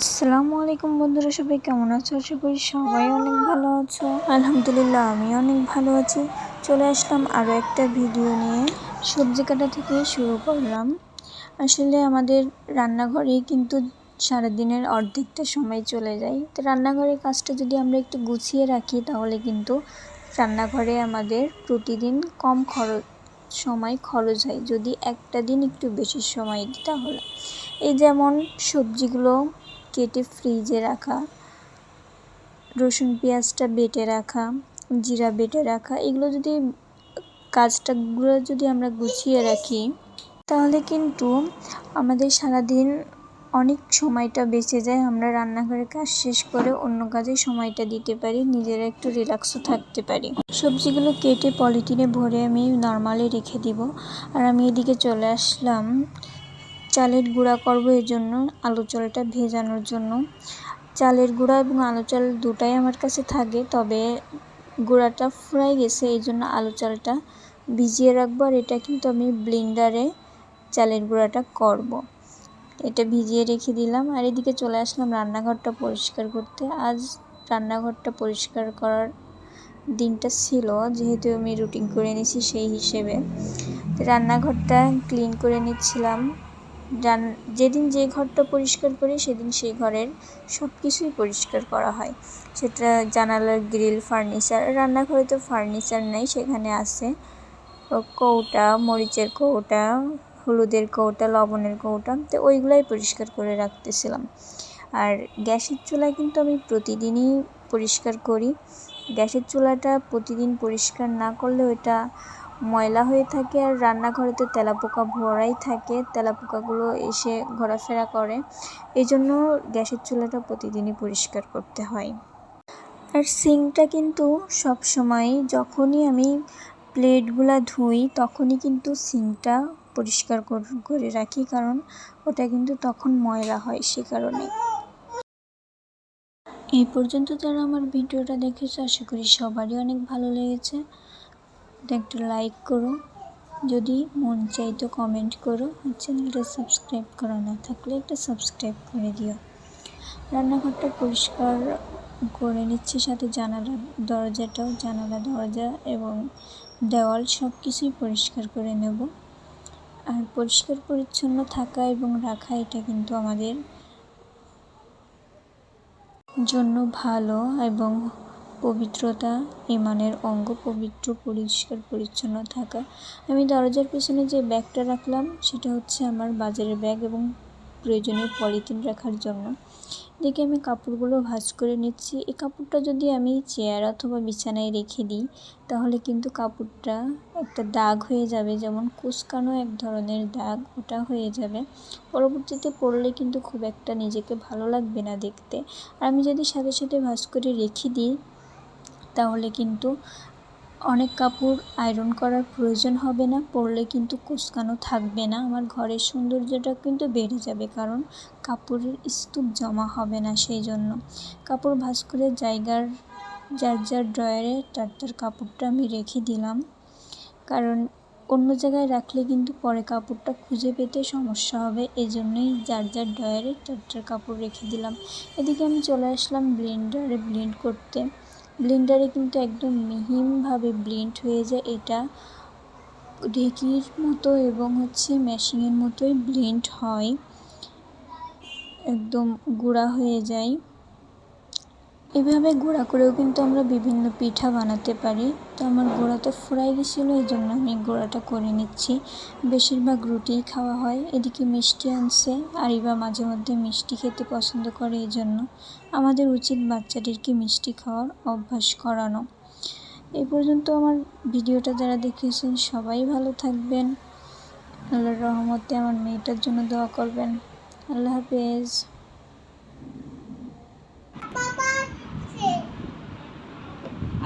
আসসালামু আলাইকুম বন্ধুরা, সবাই কেমন আছো? আশা করি সবাই অনেক ভালো আছো। আলহামদুলিল্লাহ, আমি অনেক ভালো আছি। চলে আসলাম আরও একটা ভিডিও নিয়ে। সবজি কাটা থেকে শুরু করলাম। আসলে আমাদের রান্নাঘরে কিন্তু সারাদিনের অর্ধেকটা সময় চলে যায়। তো রান্নাঘরের কাজটা যদি আমরা একটু গুছিয়ে রাখি, তাহলে কিন্তু রান্নাঘরে আমাদের প্রতিদিন কম খরচ, সময় খরচ হয়। যদি একটা দিন একটু বেশি সময় দিই, তাহলে। এই যেমন সবজিগুলো কেটে ফ্রিজে রাখা, রসুন পেঁয়াজটা বেটে রাখা, জিরা বেটে রাখা, এগুলো যদি কাজটাগুলো যদি আমরা গুছিয়ে রাখি, তাহলে কিন্তু আমাদের সারাদিন অনেক সময়টা বেঁচে যায়। আমরা রান্নাঘরের কাজ শেষ করে অন্য কাজে সময়টা দিতে পারি, নিজেরা একটু রিল্যাক্সও থাকতে পারি। সবজিগুলো কেটে পলিথিনে ভরে আমি নর্মালি রেখে দিব। আর আমি এদিকে চলে আসলাম চালের গুঁড়া করব এর জন্য আলু চালটা ভেজানোর জন্য। চালের গুঁড়া এবং আলু চাল দুটাই আমার কাছে থাকে, তবে গুঁড়াটা ফুরাই গেছে, এই জন্য আলু চালটা ভিজিয়ে রাখব আর এটা কিন্তু আমি ব্লিন্ডারে চালের গুঁড়াটা করব। এটা ভিজিয়ে রেখে দিলাম আর এদিকে চলে আসলাম রান্নাঘরটা পরিষ্কার করতে। আজ রান্নাঘরটা পরিষ্কার করার দিনটা ছিল, যেহেতু আমি রুটিন করে নিয়েছি সেই হিসেবে। রান্নাঘরটা ক্লিন করে নিচ্ছিলাম। রান যেদিন যে ঘরটা পরিষ্কার করি, সেদিন সেই ঘরের সব কিছুই পরিষ্কার করা হয়। সেটা জানালার গ্রিল, ফার্নিচার, রান্নাঘরে তো ফার্নিচার নেই, সেখানে আছে কৌটা, মরিচের কৌটা, হলুদের কৌটা, লবণের কৌটা, তো ওইগুলাই পরিষ্কার করে রাখতেছিলাম। আর গ্যাসের চুলা কিন্তু আমি প্রতিদিনই পরিষ্কার করি। গ্যাসের চুলাটা প্রতিদিন পরিষ্কার না করলে ওইটা ময়লা হয়ে থাকে আর রান্নাঘরে তো তেলাপোকা ভরাই থাকে। তেলাপোকাগুলো এসে ঘোরাফেরা করে। এই জন্য গ্যাসের চুলাটা প্রতিদিনই পরিষ্কার করতে হয়। আর সিংটা কিন্তু সব সময় যখনই আমি প্লেটগুলা ধুই, তখনই কিন্তু সিংটা পরিষ্কার করে রাখি। কারণ ওটা কিন্তু তখন ময়লা হয় সে কারণে। এই পর্যন্ত যারা আমার ভিডিওটা দেখেছে, আশা করি সবারই অনেক ভালো লেগেছে। একটা লাইক করো। যদি মন চাই তো কমেন্ট করো। আর চ্যানেলটা সাবস্ক্রাইব করা না থাকলে একটা সাবস্ক্রাইব করে দিও। রান্নাঘরটা পরিষ্কার করে নিচ্ছি, সাথে জানালা, দরজাটাও, জানালা, দরজা এবং দেওয়াল সব কিছুই পরিষ্কার করে নেব। আর পরিষ্কার পরিচ্ছন্ন থাকা এবং রাখা এটা কিন্তু আমাদের জন্য ভালো এবং পবিত্রতা, ইমানের অঙ্গ পবিত্র, পরিষ্কার, পরিচ্ছন্ন থাকা। আমি দরজার পেছনে যে ব্যাগটা রাখলাম, সেটা হচ্ছে আমার বাজারের ব্যাগ এবং প্রয়োজনীয় পলিথিন রাখার জন্য। দেখে আমি কাপড়গুলো ভাঁজ করে নিচ্ছি। এই কাপড়টা যদি আমি চেয়ার অথবা বিছানায় রেখে দিই, তাহলে কিন্তু কাপড়টা একটা দাগ হয়ে যাবে, যেমন কুচকানো এক ধরনের দাগ, ওটা হয়ে যাবে। পরবর্তীতে পরলে কিন্তু খুব একটা নিজেকে ভালো লাগবে না দেখতে। আর আমি যদি সাথে সাথে ভাঁজ করে রেখে দিই তাহলে কিন্তু অনেক কাপড় আয়রন করার প্রয়োজন হবে না, পরলে কিন্তু কুচকানো থাকবে না। আমার ঘরের সৌন্দর্যটা কিন্তু বেড়ে যাবে, কারণ কাপড়ের স্তূপ জমা হবে না সেই জন্য। কাপড় ভাঁজ করে জায়গার, যার যার ড্রয়ারে তার তার কাপড়টা আমি রেখে দিলাম। কারণ অন্য জায়গায় রাখলে কিন্তু পরে কাপড়টা খুঁজে পেতে সমস্যা হবে এই জন্যই যার যার ড্রয়ারে তার কাপড় রেখে দিলাম। এদিকে আমি চলে আসলাম ব্লেন্ডারে ব্লেন্ড করতে। ব্লেন্ডারে কিন্তু একদম মিহিমভাবে ব্লেন্ড হয়ে যায়। এটা ঢেকির মতো এবং হচ্ছে মেশিনের মতোই ব্লেন্ড হয়। একদম গুঁড়া হয়ে যায়। এভাবে গুঁড়া করেও কিন্তু আমরা বিভিন্ন পিঠা বানাতে পারি। তো আমার গুঁড়াটা ফুরাই গেছিল এই জন্য আমি গুঁড়াটা করে নিচ্ছি। বেশিরভাগ রুটিই খাওয়া হয়, এদিকে মিষ্টি আনছে। আরিবা মাঝে মধ্যে মিষ্টি খেতে পছন্দ করে এই জন্য আমাদের উচিত বাচ্চাদেরকে মিষ্টি খাওয়ার অভ্যাস করানো। এই পর্যন্ত আমার ভিডিওটা যারা দেখেছেন, সবাই ভালো থাকবেন। আল্লাহর রহমতে আমার মেয়েটার জন্য দোয়া করবেন। আল্লাহ হাফেজ।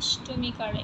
দুষ্টুমি করে